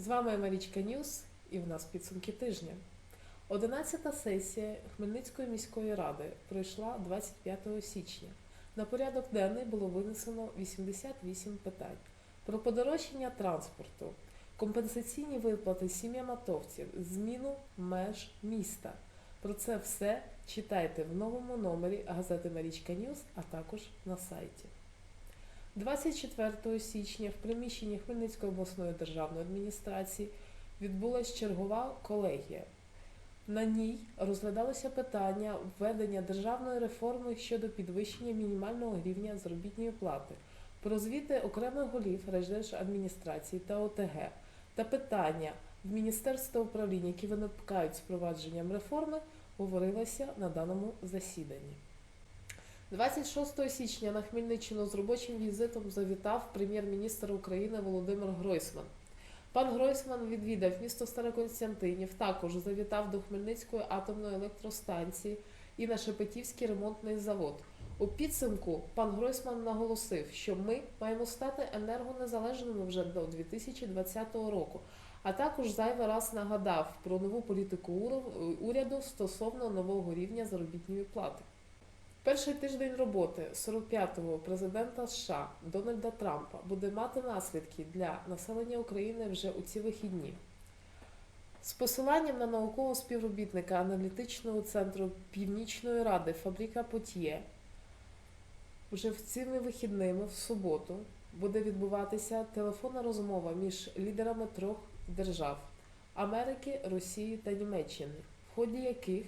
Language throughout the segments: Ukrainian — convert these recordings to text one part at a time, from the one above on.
З вами Марічка Ньюс і в нас підсумки тижня. 11-та сесія Хмельницької міської ради пройшла 25 січня. На порядок денний було винесено 88 питань про подорожчання транспорту, компенсаційні виплати сім'ям атовців, зміну меж міста. Про це все читайте в новому номері газети Марічка Ньюс, а також на сайті. 24 січня в приміщенні Хмельницької обласної державної адміністрації відбулася чергова колегія. На ній розглядалося питання введення державної реформи щодо підвищення мінімального рівня заробітної плати, про звіти окремих голів райдержадміністрації та ОТГ та питання в Міністерства управління, які виникають з впровадженням реформи, говорилося на даному засіданні. 26 січня на Хмельниччину з робочим візитом завітав прем'єр-міністр України Володимир Гройсман. Пан Гройсман відвідав місто Староконстянтинів, також завітав до Хмельницької атомної електростанції і на Шепетівський ремонтний завод. У підсумку пан Гройсман наголосив, що ми маємо стати енергонезалежними вже до 2020 року, а також зайвий раз нагадав про нову політику уряду стосовно нового рівня заробітної плати. Перший тиждень роботи 45-го президента США Дональда Трампа буде мати наслідки для населення України вже у ці вихідні. З посиланням на наукового співробітника аналітичного центру Північної Ради Фабріка Потьє, вже в цими вихідними в суботу буде відбуватися телефонна розмова між лідерами трьох держав Америки, Росії та Німеччини, в ході яких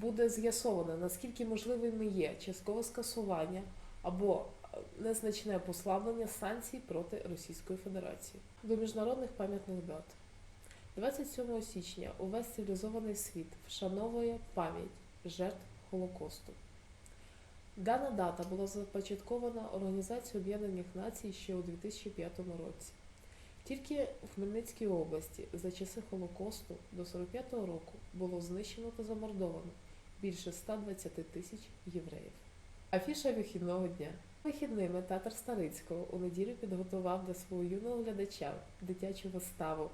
буде з'ясовано, наскільки можливими є часткове скасування або е, незначне послаблення санкцій проти Російської Федерації. До міжнародних пам'ятних дат. 27 січня увесь цивілізований світ вшановує пам'ять жертв Голокосту. Дана дата була започаткована Організацією Об'єднаних Націй ще у 2005 році. Тільки в Хмельницькій області за часи Холокосту до 45-го року було знищено та замордовано більше 120 тисяч євреїв. Афіша вихідного дня. Вихідними татар Старицького у неділю підготував для свого юного глядача дитячу виставу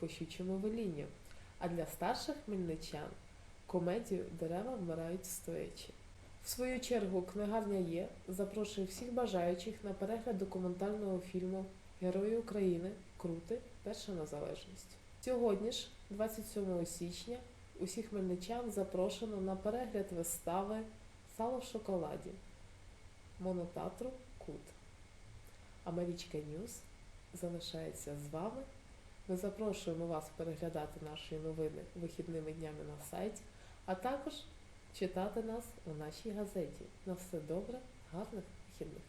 по щучому велінню, а для старших хмельничан комедію Дерева вмирають стоячи. В свою чергу книгарня Є запрошує всіх бажаючих на перегляд документального фільму Герої України Крути Перша незалежність. Сьогодні ж, 27 січня, усіх хмельничан запрошено на перегляд вистави Сало в шоколаді монотеатру Кут. Америчка Ньюс залишається з вами. Ми запрошуємо вас переглядати наші новини вихідними днями на сайті, а також читати нас у нашій газеті. На все добре, гарних вихідних!